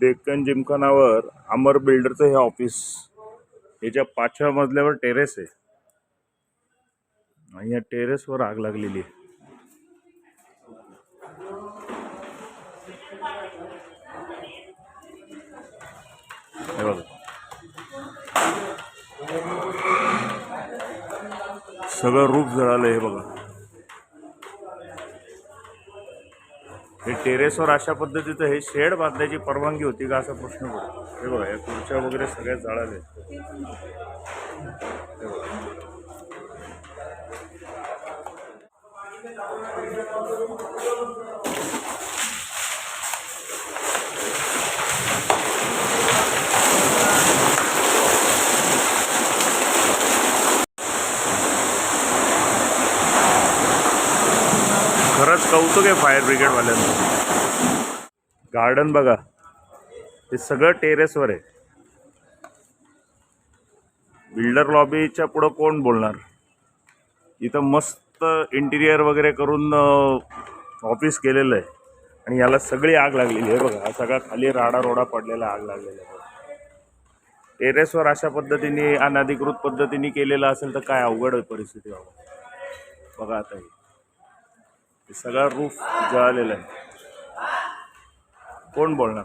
डेक्कन जिमखानावर अमर बिल्डरचं हे ऑफिस याच्या पाचव्या मजल्यावर टेरेस आहे. आणि या टेरेसवर आग लागलेली आहे. हे बघा. सगळं रूप जळालं हे बघा. हे टेरेसवर अशा पद्धतीचं हे शेड बांधण्याची परवानगी होती का असा प्रश्न पडतो हे बघा या खुर्च्या वगैरे सगळ्या जळाले कौतुक आहे फायर ब्रिगेडवाल्यांचं गार्डन बघा. हे सगळं टेरेसवर आहे. बिल्डर लॉबीच्या पुढं कोण बोलणार? इथं मस्त इंटिरियर वगैरे करून ऑफिस केलेलं आहे. आणि याला सगळी आग लागलेली आहे. बघा हा सगळा खाली राडा रोडा पडलेला आग लागलेला आहे. टेरेसवर अशा पद्धतीने अनधिकृत पद्धतीने केलेलं असेल तर काय अवघड परिस्थिती बाबा. बघा आता हे सगळा रूफ जळालेला आहे. कोण बोलणार?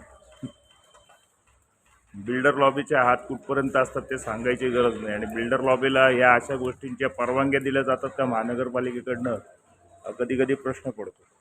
बिल्डर लॉबीचे हात कुठपर्यंत असतात ते सांगायची गरज नाही. आणि बिल्डर लॉबीला या अशा गोष्टींच्या परवानग्या दिल्या जातात का महानगरपालिकेकडनं? कधी कधी प्रश्न पडतो.